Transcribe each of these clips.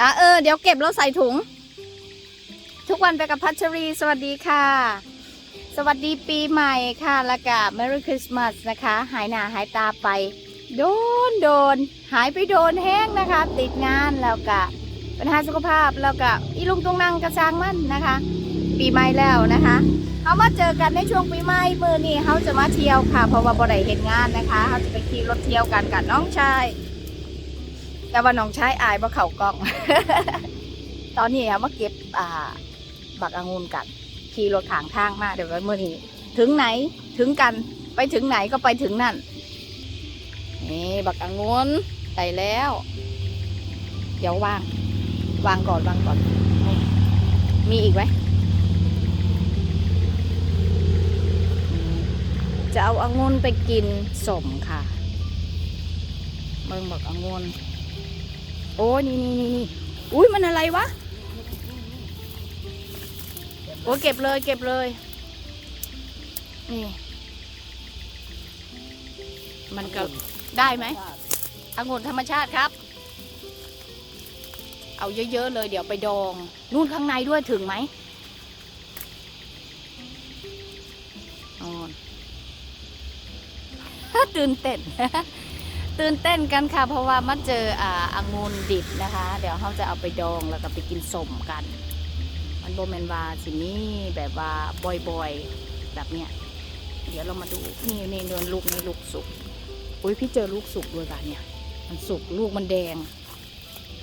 อะเออเดี๋ยวเก็บแล้วใส่ถุง ทุกวันไปกับพัชรี สวัสดีค่ะ สวัสดีปีใหม่ค่ะแล้วก็ Merry Christmas นะคะ หายหนาหายตาไป โดนโดน หายไปโดนแห้งนะคะ ติดงานแล้วก็ปัญหาสุขภาพแล้วก็อีลุงตุงนั่งกระซางมันนะคะ ปีใหม่แล้วนะคะเขามาเจอกันในช่วงปีใหม่เมื่อนี้เขาจะมาเที่ยวค่ะ เพราะว่าบ่ได้เห็นงานนะคะเขาจะไปขี่รถเที่ยวกันกับน้องชาย แต่ว่าน้องชายอายว่าเขากล้อง ตอนนี้เขามาเก็บอ่า บักองุ่นกันขี่รถขางทางมาเดี๋ยววันเมื่อนี้ถึงไหนถึงกันไปถึงไหนก็ไปถึงนั่นนี่บักองุ่นใส่แล้ว เดี๋ยววาง วางก่อนวางก่อนมีอีกไหมจะเอาอางุ่นไปกินสมค่ะเบิ่งบักองุ่น โอ้ยนี่นี่นี่นี่อุ้ยมันอะไรวะ โอ้เก็บเลยเก็บเลย นี่ มันก็ได้ไหมองุ่นธรรมชาติครับ เอาเยอะ ๆ เลย เดี๋ยวไปดอง นู่นข้างในด้วยถึงไหมอ๋อตื่นเต้น ตื่นเต้นกันค่ะ เพราะว่ามาเจออ่าองุ่นดิบนะคะ เดี๋ยวเขาจะเอาไปดองแล้วก็ไปกินสมกัน มันโบแมนว่าสินี่แบบว่าบ่อยๆแบบเนี้ยเดี๋ยวเรามาดูนี่นี่โดนลูกนี่ลูกสุกอุ้ยพี่เจอลูกสุกด้วยป่ะเนี่ย มันสุกลูกมันแดง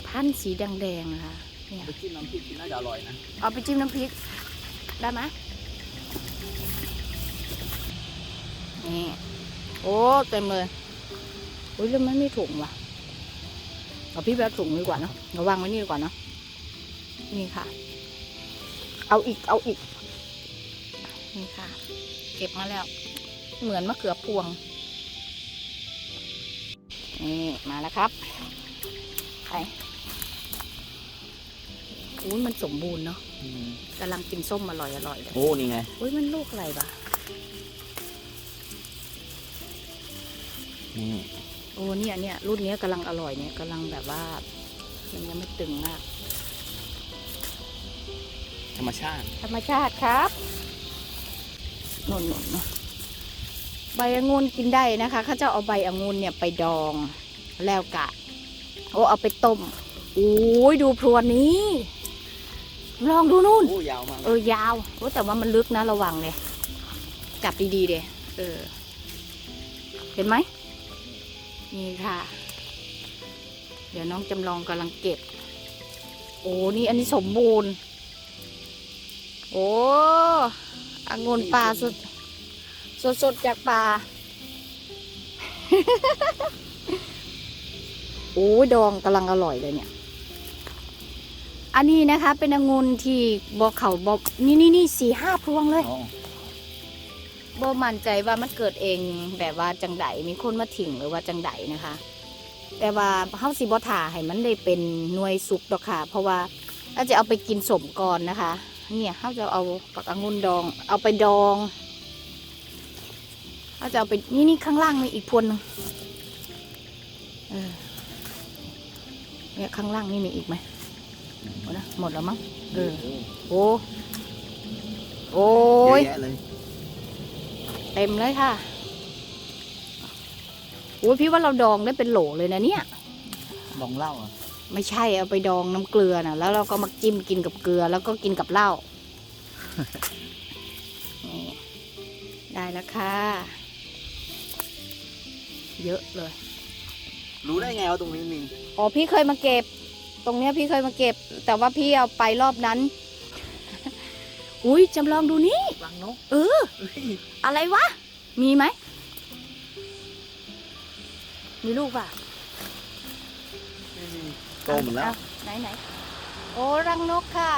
พันธุ์สีแดงๆนะคะเนี่ยไปจิ้มน้ำพริกกินน่าจะอร่อยนะเอาไปจิ้มน้ำพริกได้ไหมนี่โอ้เต็มเลย อุ้ยแล้วมันไม่ถุงว่ะเอาพี่แบบถุงดีกว่าเนาะเราวางไว้นี่ดีกว่าเนาะนี่ค่ะ เอาอีกเอาอีก นี่ค่ะ เก็บมาแล้ว เหมือนมะเขือพวงนี่มาแล้วครับไปอุ้ยมันสมบูรณ์เนาะกำลังกินส้มอร่อยอร่อยเลยโอ้นี่ไงอุ้ยมันลูกอะไรบะนี่โอ้เนี่ยเนี่ยรุ่นเนี้ยกำลังอร่อยเนี่ยกำลังแบบว่า มันยังไม่ตึงมาก ธรรมชาติ ธรรมชาติครับนนนนใบองุ่นกินได้นะคะเขาจะเอาใบองุ่นเนี่ยไปดองแล้วกะโอ้เอาไปต้มโอ้ยดูพรวนนี้ ลองดูนู่นโอ้ยาวมากเออยาวโอ้แต่ว่ามันลึกนะระวังเลยจับดีๆเดยเออ เห็นไหม นี่ค่ะ เดี๋ยวน้องจำลองกำลังเก็บ โอ้นี่อันนี้สมบูรณ์ โอ้องุ่นป่าสดสดสดจากป่า โอ้ดองกำลังอร่อยเลยเนี่ย อันนี้นะคะเป็นองุ่นที่บอกเขาบอกนี่นี่นี่สี่ห้าพวงเลย บ่มั่นใจว่ามันเกิดเองแบบว่าจังไดมีคนมาถิ่งหรือว่าจังไดนะคะ แต่ว่าเฮาสิบ่ถ่าให้มันได้เป็นหน่วยสุกดอกค่ะ เพราะว่าเราจะเอาไปกินสมก่อนนะคะ เนี่ยเฮาจะเอาปักองุ่นดอง เอาไปดองเฮาจะเอาไปนี่นี่ข้างล่างมีอีกพวนหนึงเนี่ยข้างล่างนี่มีอีกไหมหมดแล้วมั้งเออโอ้โอ้ย เลยเต็มเลยค่ะโอ้ยพี่ว่าเราดองได้เป็นโหลเลยนะเนี่ย ลองเล่าอะไม่ใช่เอาไปดองน้ำเกลือนะแล้วเราก็มาจิ้มกินกับเกลือ แล้วก็กินกับเหล้า นี่ได้แล้วค่ะ เยอะเลย รู้ได้ไงว่าตรงนี้มีอ๋อพี่เคยมาเก็บ ตรงเนี้ยพี่เคยมาเก็บ แต่ว่าพี่เอาไปรอบนั้น อุ้ยจำลองดูนี่ รังนกเออ เฮ้ยอะไรวะ มีไหม มีลูกป่ะไม่มีโตหมดแล้วเอาไหนไหนโอ้รังนกค่ะ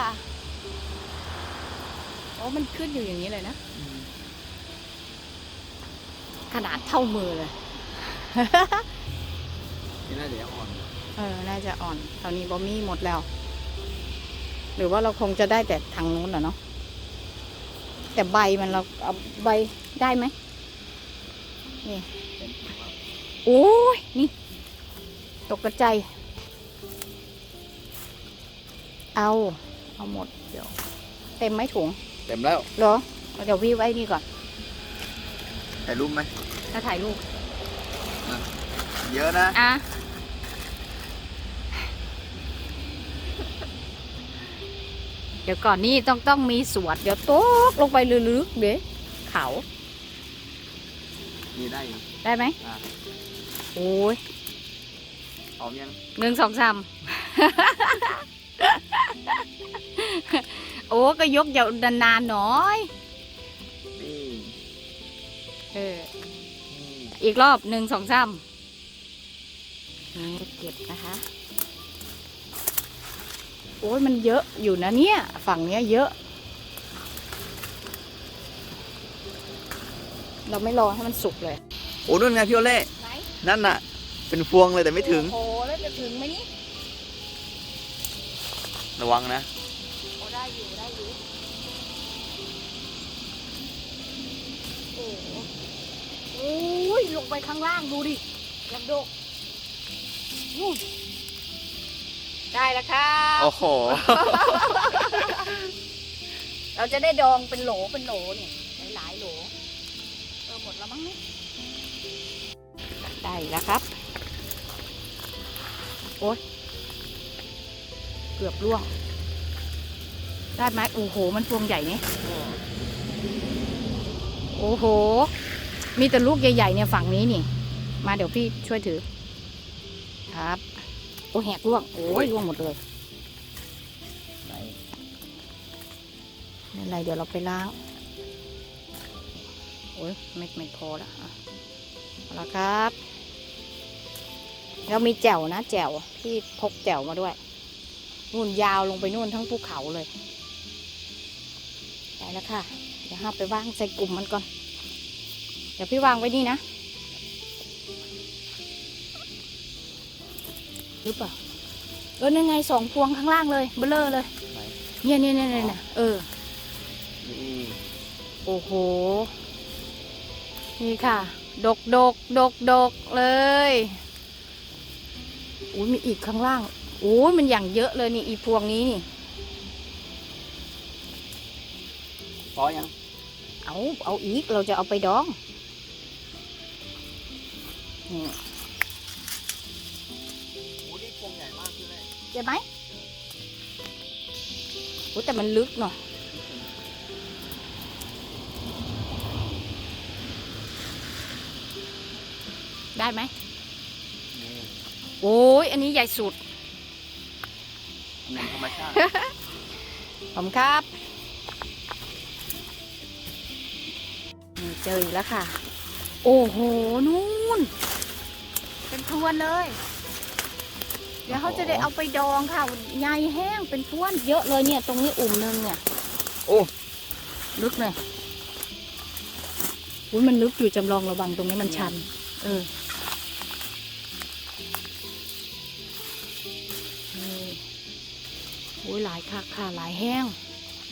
โอ้มันขึ้นอยู่อย่างนี้เลยนะอืมขนาดเท่ามือเลย นี่น่าจะยังอ่อนเออ น่าจะอ่อนตอนนี้บอมี่หมดแล้ว หรือว่าเราคงจะได้แต่ทางนู้นเหรอเนาะ แต่ใบมันเราเอาใบได้ไหมนี่โอ้ยนี่ ตกกระใจายเอา เอาหมดเดี๋ยว เต็มไหมถุงเต็มแล้วเหรอเดี๋ยวพี่ไว้นี่ก่อนถ่ายรูปไหมถ้าถ่ายรูป เยอะนะ อะ เดี๋ยวก่อนนี่ต้องต้องมีสวด เดี๋ยวโต๊กลงไปลึกๆเดี๋ยวเขามีได้อยู่ได้ไหมอะโอ้ยพร้อมยังหนึ่งสองสาม โอ้ก็ยกยาวนานๆหน่อย นี่เออ นี่ อีกรอบหนึ่งสองสามนี่เก็บนะคะโอ้ยมันเยอะอยู่นะเนี่ย ฝั่งเนี้ยเยอะ เราไม่รอให้มันสุกเลย โอ้นู่นไงพี่โอเล่ไหนนั่นน่ะ เป็นพวงเลยแต่ไม่ถึง โอ้โหแล้วจะถึงไหมนี่ระวังนะ โอ้ได้อยู่ได้อยู่โอ้โหโอ้ยลงไปข้างล่างดูดิยังโดกนู่น ได้แล้วค่ะ โอ้โห เราจะได้ดองเป็นโหลเป็นโหลเนี่ยหลายๆโหลเออหมดแล้วมั้งเนี่ยได้แล้วครับ โอ๊ยเกือบล่วง ได้ไหมโอ้โห มันพวงใหญ่เนี่ยโอ้โห มีแต่ลูกใหญ่ๆเนี่ยฝั่งนี้นี่ มาเดี๋ยวพี่ช่วยถือ ครับ โอ้แหกล่วง โอ้ยล่วงหมดเลยไหนไม่ไรเดี๋ยวเราไปล้าง โอ้ยไม่ไม่พอละเอาละครับ เรามีแจ่วนะแจ่วพี่พกแจ่วมาด้วย นู่นยาวลงไปนู่นทั้งภูเขาเลยได้แล้วค่ะ เดี๋ยวห้าไปวางใส่กลุ่มมันก่อน เดี๋ยวพี่วางไว้นี่นะ หรือเปล่า เออนั่นไงสองพวงข้างล่างเลยเบลเลอร์เลย ไหนเนี่ยเนี่ยเนี่ยเนี่ยเออ นี่โอ้โห นี่ค่ะ ดกดกดกดกเลยอุ้ยมีอีกข้างล่างโอ้ยมันอย่างเยอะเลยนี่อีพวงนี้นี่ พอยังเอาเอาอีกเราจะเอาไปดองนี่ พี่โอเล่ใช่ไหมโอ้แต่มันลึกเนาะได้ไหมนี่โอ้ยอันนี้ใหญ่สุดหนึ่งธรรมชาติผมครับนี่เจออีกแล้วค่ะ โอ้โห นู่น เป็นพรวนเลย เดี๋ยวเขาจะได้เอาไปดองค่ะใยแห้งเป็นพรวนเยอะเลยเนี่ย ตรงนี้อุ่มหนึงเนี่ย โอ้ลึกเลยอุ้ยมันลึกอยู่จำลองระวังตรงนี้มันชัน เออนี่อุ้ยหลายค่ะค่ะหลายแห้ง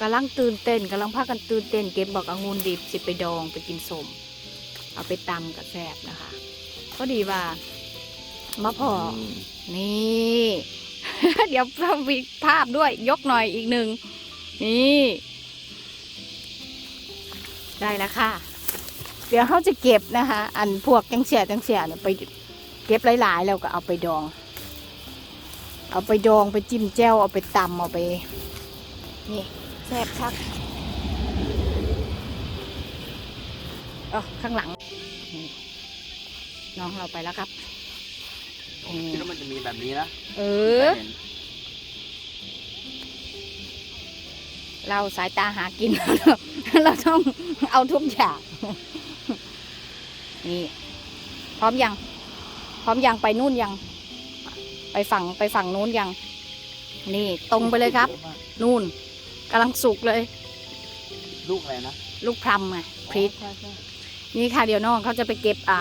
กำลังตื่นเต้นกำลังพากันตื่นเต้นเก็บบอกองุ่นดิบสิไปดองไปกินสม เอาไปตำกับแซบนะคะ ก็ดีว่า มาพอนี่ เดี๋ยวมีภาพด้วยยกหน่อยอีกหนึ่งนี่ ได้แล้วค่ะ เดี๋ยวเขาจะเก็บนะคะ อันพวกจังเสียจังเสียเนี่ยไปเก็บหลายๆแล้วก็เอาไปดอง เอาไปดองไปจิ้มแจ่วเอาไปตำเอาไป นี่แซ่บคักเออข้างหลังน้องเราไปแล้วครับ ผมคิดว่ามันจะมีแบบนี้นะเออเห็นเราสายตาหากิน เราต้องเอาทุกอย่าง นี่ พร้อมยัง พร้อมยังไปนู่นยัง ไปฝั่งไปฝั่งนู้นยัง นี่ตรงไปเลยครับอะมากนู่นกำลังสุกเลย ลูกอะไรนะลูกพลัมไงพริกอ๋อใช่ใช่นี่ค่ะเดี๋ยวน้องเขาจะไปเก็บอ่า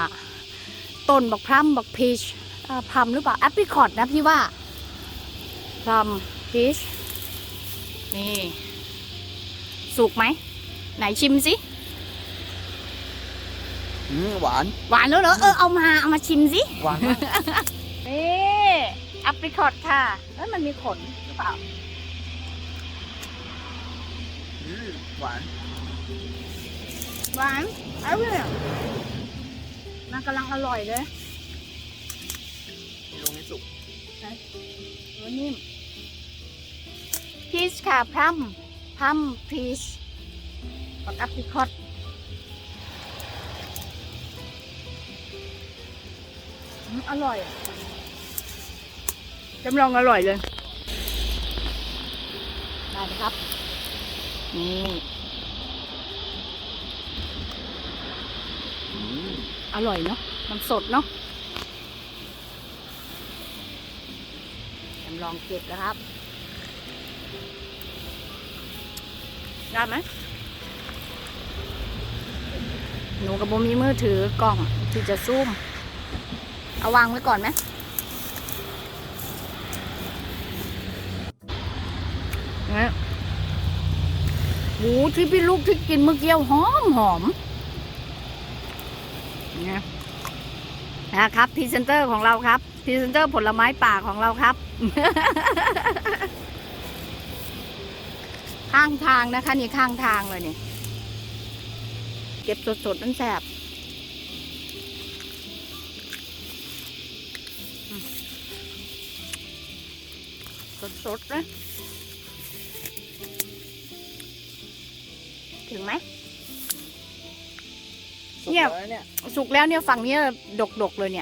ต้นบักพลัมบักพีชอ่า พลัมหรือเปล่าแอปริคอตนะพี่ว่าพลัมพีชนี่ สุกไหม ไหนชิมสิอืมหวาน หวานแล้วเหรอเออเอามาเอามาชิมสิ หวานมากนี่แอปริคอตค่ะแล้วมันมีขนหรือเปล่าอืมหวาน หวานอร่อยมันกำลังอร่อยเลย ลงให้สุกนื้นิ่มพีชค่ะพรัมพรัมพีชกับแอปริคอตอืมอร่อยจำลองอร่อยเลยได้เลยครับ นี่อืมอร่อยเนาะมันสดเนาะ ลองเก็บนะครับได้ไหมหนูกับโบมีมือถือกล้องที่จะซูม เอาวางไว้ก่อนไหมเนี่ยหูที่พี่ลูกที่กินเมื่อกี้หอมหอมเนี่ยนะครับพรีเซนเตอร์ของเราครับพรีเซนเตอร์ผลไม้ป่าของเราครับ ข้างทางนะคะ นี่ข้างทางเลยนี่เก็บสดๆนั่นแสบอืมสดๆนะถึงไหมสุกเนี่ยแล้วเนี่ยสุกแล้วเนี่ยฝั่งนี้ดกๆเลยเนี่ย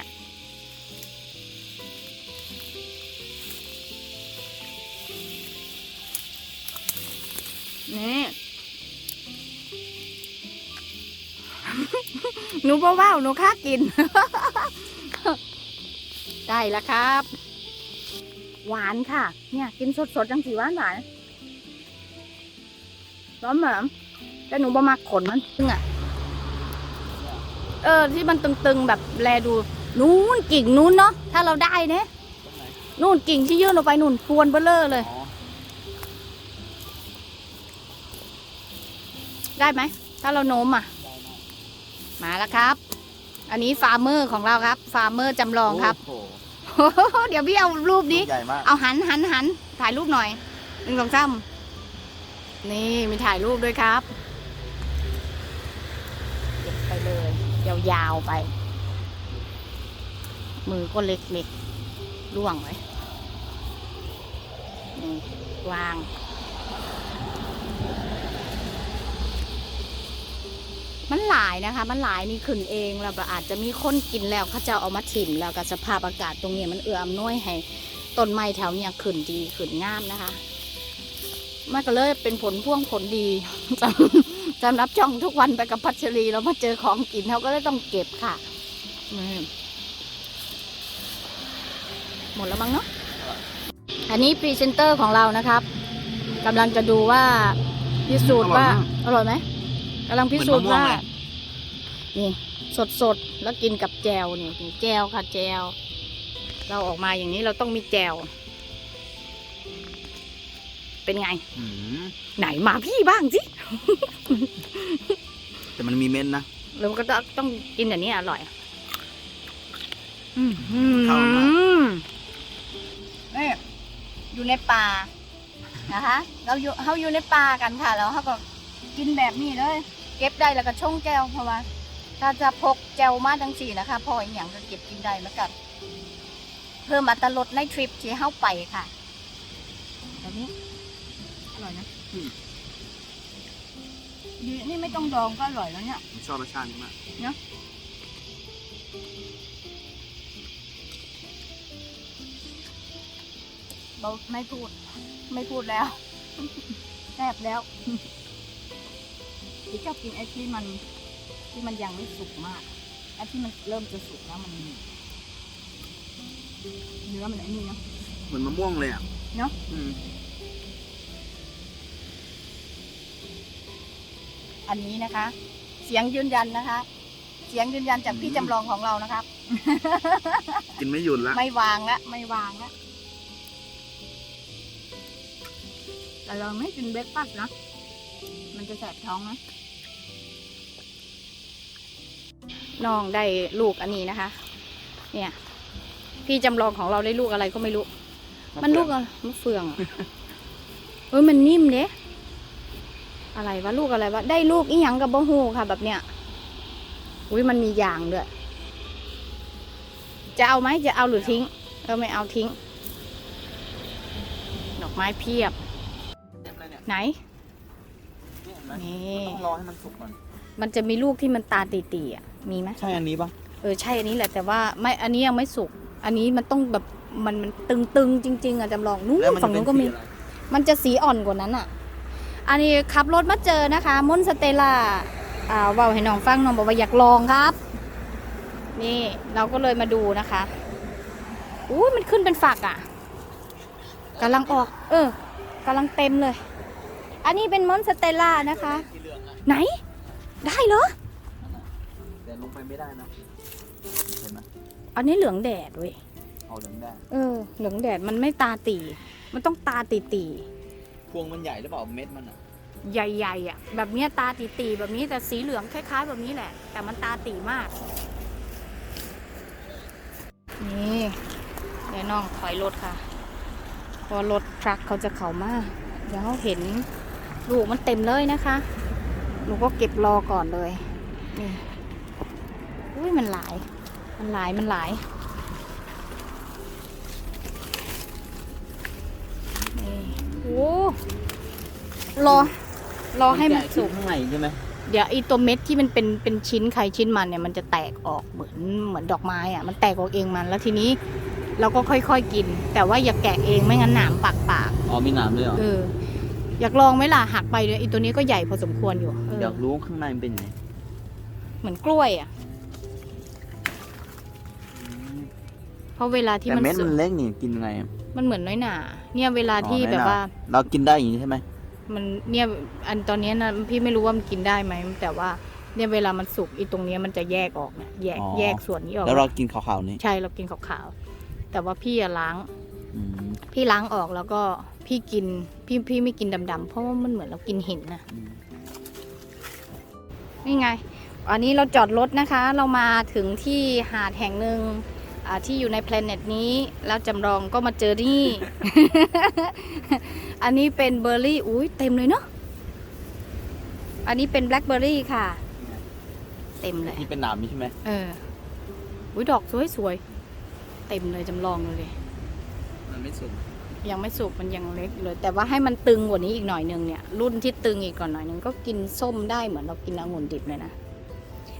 นี่หนูบ่ว้าวหนูค่ากิน ได้แล้วครับ หวานค่ะ เนี่ย กินสดๆจังสีหวานหวานร้อนเหมือนแต่หนูบ่มักขนมันซึ่งอะ เออ ที่มันตึงๆแบบแลดู นู้นกิ่งนู้นเนาะถ้าเราได้เนี่ยตรงไหนนู่นกิ่งที่ยื่นออกไปนู่นพรวนเบลเลอร์เลย อ๋อ ได้ไหม ถ้าเราโน้มอะ มาแล้วครับ อันนี้ฟาร์มเมอร์ของเราครับ ฟาร์มเมอร์จำลองครับโอ้โหเดี๋ยวพี่เอารูปนี้ ใหญ่มากเอาหันหันหันถ่ายรูปหน่อยหนึ่งสองสามนี่มีถ่ายรูปด้วยครับเก็บไปเลยยาวๆไป มือก็เล็กๆล่วงไว้นี่วาง มันหลายนะคะ มันหลายนี่ขึ้นเองแล้วก็อาจจะมีคนกินแล้วเขาจะเอามาถิ่มแล้วก็สภาพอากาศตรงนี้มันเอื้ออำนวยให้ต้นไม้แถวเนี้ยขึ้นดีขึ้นงามนะคะมันก็เลยเป็นผลพ่วงผลดีสำสำหรับช่องทุกวันไปกับพัชรีแล้วมาเจอของกินเขาก็เลยต้องเก็บค่ะนี่หมดแล้วมั้งเนาะอันนี้พรีเซนเตอร์ของเรานะครับกำลังจะดูว่าพิสูจน์ว่าอร่อยไหม กำลังพิสูจน์ว่านี่สดสดๆแล้วกินกับแจวนี่นี่แจวค่ะแจวเราออกมาอย่างนี้เราต้องมีแจวเป็นไงอืมไหนมาพี่บ้างสิ แต่มันมีเม็ดนะเราก็ต้องต้องกินอย่างนี้อร่อยอืมเข้ามากนี่อยู่ในป่านะคะ เราอยู่เขาอยู่ในป่ากันค่ะ แล้วเขาก็กินแบบนี้เลย เก็บได้แล้วก็ชงแจวเพราะว่า ถ้าจะพกแจวมาทั้งสี่นะคะ พออีกอย่างก็เก็บกินได้เหมือนกันเพิ่มอัตรสในทริปที่เข้าไปค่ะแบบนี้อร่อยนะดีนี่ไม่ต้องดองก็อร่อยแล้วเนี่ยผมชอบรสชาตินี้มากเราไม่พูด ไม่พูดแล้วแซ่บแล้ว ที่ชอบกินไอ้ที่มันที่มันยังไม่สุกมากไอ้ที่มันเริ่มจะสุกแล้วมันเนื้อมันไอ้นี่เนาะเหมือนมะม่วงเลยอะเนอะอืมอันนี้นะคะ เสียงยืนยันนะคะ เสียงยืนยันจากพี่จำลองของเรานะครับ กินไม่หยุดละไม่วางละไม่วางละแต่เราไม่กินเบรกฟาสต์นะ มันจะแสบท้องนะน้องได้ลูกอันนี้นะคะ เนี่ย พี่จำลองของเราได้ลูกอะไรก็ไม่รู้ มันลูกอะไรมะเฟืองอะเอ้ยมันนิ่มเด้อะไรวะลูกอะไรวะได้ลูกอีหยังกับบ่ฮู้ค่ะ แบบเนี้ยอุ้ยมันมียางด้วยจะเอาไหมจะเอาหรือทิ้งเออไม่เอาทิ้ง ดอกไม้เพียบเต็มเลยเนี่ยไหนนี่เห็น ไหมนี่ต้องรอให้มันสุกก่อน มันจะมีลูกที่มันตาตีๆอะ มีไหมใช่อันนี้ปะเออใช่อันนี้แหละแต่ว่าไม่อันนี้ยังไม่สุก อันนี้มันต้องแบบมันมันตึงๆจริง ๆอะจำลองนู้แล้วนมันฝั่งนู้นก็มีจะเป็นสีอะไรมันจะสีอ่อนกว่านั้นอะ อันนี้ขับรถมาเจอนะคะมอนสเตล่าอ่าเว่าให้น้องฟังน้องบอกว่าอยากลองครับ นี่เราก็เลยมาดูนะคะอู้มันขึ้นเป็นฝักอะกำลังออก เออกำลังเต็มเลย อันนี้เป็นมอนสเตล่านะคะ สีเหลืองอะไหน ได้เหรอนั่นน่ะแต่ลงไปไม่ได้นะเห็นไหมอันนี้เหลืองแดดเว้ย เอาเหลืองได้เออ เหลืองแดดมันไม่ตาตี มันต้องตาตีตีพวงมันใหญ่หรือเปล่าเม็ดมันอะๆใหญ่ๆอะ แบบเนี้ยตาตีตีๆแบบนี้แต่สีเหลืองคล้าย ๆ แบบนี้แหละ แต่มันตาตีมาก นี่ เดี๋ยวน้องถอยรถค่ะเพราะรถทรัคเขาจะเข้ามาเดี๋ยวเขาเห็น ลูกมันเต็มเลยนะคะ หนูก็เก็บรอก่อนเลย นี่อุ้ยมันหลาย มันหลาย มันหลาย นี่โอ้รอ รอให้มันสุกข้างในใช่ไหมเดี๋ยวไอ้ตัวเม็ดที่มันเป็นเป็นชิ้นใครชิ้นมันเนี่ยมันจะแตกออกเหมือนเหมือนดอกไม้อะมันแตกออกเองมันแล้วทีนี้ เราก็ค่อยๆกิน แต่ว่าอย่าแกะเองไม่งั้นหนามปากปากอ๋อมีหนามด้วยเหรอเออ อยากลองไหมล่ะหักไปเลยไอ้ตัวนี้ก็ใหญ่พอสมควรอยู่เอออยากรู้ข้างในมันเป็นยังไงเหมือนกล้วยอะ เพราะเวลาที่แต่มันเม็ดสุมักนเล็กนี่กินไงมันเหมือนน้อยหนาเนี่ยเวลาที่อ๋อแบบน้อยหนาว่า เรากินได้อย่างนี้ใช่ไหมมันเนี่ยอันตอนเนี้ยนะพี่ไม่รู้ว่ามันกินได้ไหมแต่ว่าเนี่ยเวลามันสุกอีตรงเนี้ยมันจะแยกออกเนี่ยแยกแยกส่วนนี้ออกแล้วเรากินขาวๆนี่ใช่เรากินขาวๆแต่ว่าพี่อะล้าง อืม พี่ล้างออกแล้วก็ พี่กินพี่พี่ไม่กินดำๆเพราะว่ามันเหมือนเรากินหินนะอืมนี่ไง อันนี้เราจอดรถนะคะ เรามาถึงที่หาดแห่งหนึ่งอ่าที่อยู่ในแพลเน็ตนี้ แล้วจำลองก็มาเจอนี่ อันนี้เป็นเบอร์รี่อุ้ยเต็มเลยเนาะอันนี้เป็นแบล็คเบอร์รี่ค่ะ เต็มเลยที่เป็นหนามนี่ใช่ไหมเอออุ้ยดอกสวยๆเต็มเลยจำลองเลยดิมันไม่สุก ยังไม่สุกมันยังเล็กอยู่เลย แต่ว่าให้มันตึงกว่านี้อีกหน่อยนึงเนี่ย รุ่นที่ตึงอีกก่อนหน่อยนึงก็กินส้มได้เหมือนเรากินองุ่นดิบเลยนะ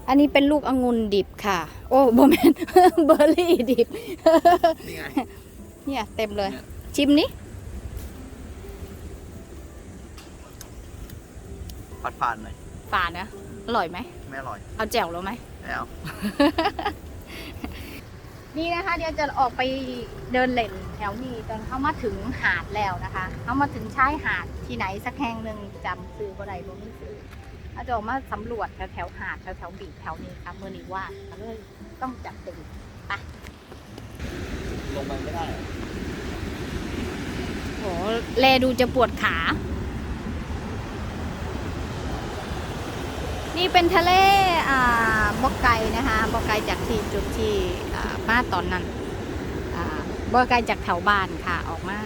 อันนี้เป็นลูกองุ่นดิบค่ะ โอ้โบแมนเบอร์รี่ดิบ นี่ไง เนี่ยเต็มเลยเนี่ยชิมนี้ผัดผ่านหน่อยฝาดนะ อร่อยไหม ไม่อร่อย เอาแจ่วแล้วไหมแล้ว นี่นะคะเดี๋ยวจะออกไปเดินเล่นแถวนี้ตอนเข้ามาถึงหาดแล้วนะคะเข้ามาถึงชายหาดที่ไหนสักแห่งหนึ่งจำซื้อบ่ได้บ่มีซื้ออาจจะออกมาสำรวจแถวแถวๆหาดแถวแถวๆบีชแถวนี้ค่ะเมื่อนี้ว่างก็เลยต้องจับเต็มลงไปไม่ได้เหรอโหแลดูจะปวดขา นี่เป็นทะเลอ่าบอกไกลนะคะบอกไกลจากที่จุดที่มาตอนนั้นอบอกไกลจากแถวบ้านค่ะออกมา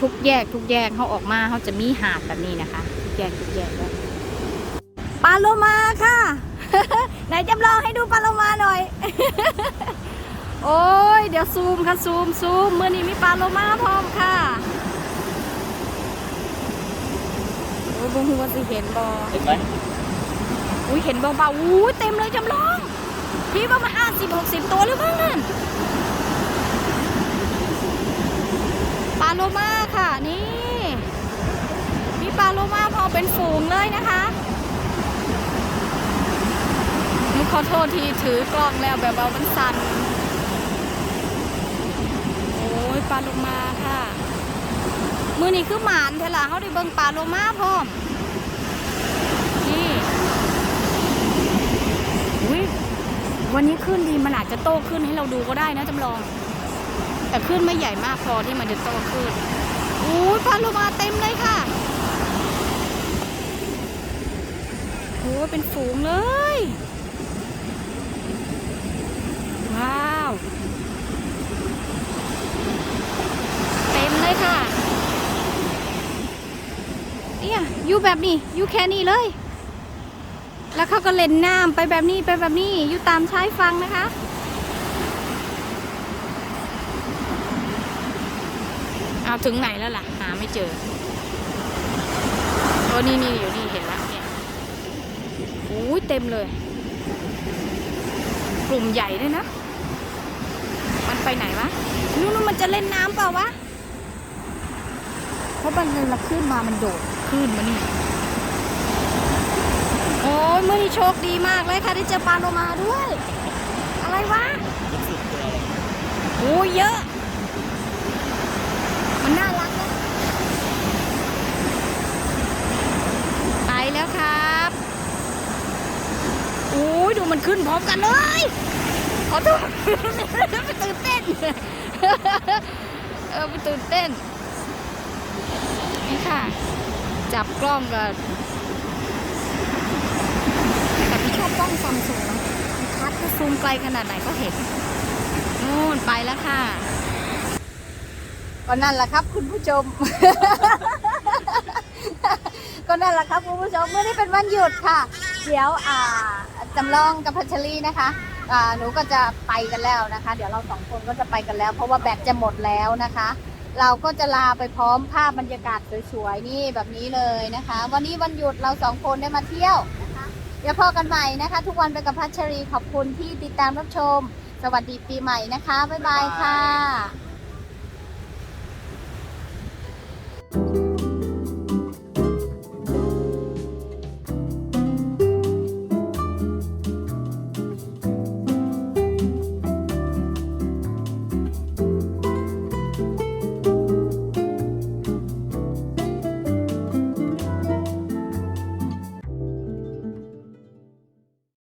ทุกแยกทุกแยกเขาออกมาเขาจะมีหาดแบบนี้นะคะทุกแยกทุกแยกเลยปลาโลมาค่ะ ไหนจำลองให้ดูปลาโลมาหน่อย โอ้ยเดี๋ยวซูมค่ะซูมซูมเมื่อนี้มีปลาโลมาพร้อมค่ะโอ้ยบุ้งหัวาสิเห็นบอเห็นไหม อุ้ยเห็นเบาๆอุ้ยเต็มเลยจำลองพี่ว่ามาห้าสิบหกสิบตัวหรือเปล่านั่นปลาโลมาค่ะนี่ มีปลาโลมาพอเป็นฝูงเลยนะคะหนูขอโทษทีถือกล้องแล้วแบบว่ามันสั่นโอ้ยปลาโลมาค่ะ มือนี้คือหมานเทล่ะเขาได้เบิ่งปลาโลมาพร้อม นี่ อุ้ยวันนี้ขึ้นดีมันอาจจะโตขึ้นให้เราดูก็ได้นะจำลอง แต่ขึ้นไม่ใหญ่มากพอที่มันจะโตขึ้นอุ้ยปลาโลมาเต็มเลยค่ะโอ้เป็นฝูงเลย ว้าว เต็มเลยค่ะเนี่ยอยู่แบบนี้อยู่แค่นี้เลย แล้วเขาก็เล่นน้ำไปแบบนี้ไปแบบนี้อยู่ตามชายฝั่งนะคะ เอาถึงไหนแล้วล่ะ หาไม่เจอโอ้นี่นี่อยู่นี่เห็นแล้วเนี่ยโอ้ยเต็มเลย กลุ่มใหญ่ด้วยนะ มันไปไหนวะนู่นนมันจะเล่นน้ำเปล่าวะ เพราะมันเวลาขึ้นมามันโดดขึ้นมานี่ ยเมื่อนี้โชคดีมากเลยค่ะที่เจอปลาโลมาด้วย อะไรวะโอ้ยเยอะ มันน่ารักนะไปแล้วครับโอ้ยดูมันขึ้นพร้อมกันเลย ขอโทษไปตื่นเต้น เออไปตื่นเต้นนี่ค่ะ จับกล้องกัน อบกล้องซัมซุงนะมันชัดถ้าซูมไกลขนาดไหนก็เห็นนู่นไปแล้วค่ะก็นั่นแหละครับ คุณผู้ชม ก็นั่นแหละครับคุณผู้ชมเมื่อนี้เป็นวันหยุดค่ะ เดี๋ยวอ่าจำลองกับพัชรีนะคะอ่าหนูก็จะไปกันแล้วนะคะ เดี๋ยวเราสองคนก็จะไปกันแล้ว เพราะว่าแบตจะหมดแล้วนะคะ เราก็จะลาไปพร้อมภาพบรรยากาศสวยๆนี่แบบนี้เลยนะคะ วันนี้วันหยุดเราสองคนได้มาเที่ยว ดี๋ยวพอกันใหม่นะคะ ทุกวันไปกับพัชรีขอบคุณที่ติดตามรับชม สวัสดีปีใหม่นะคะ บ๊ายบายค่ะ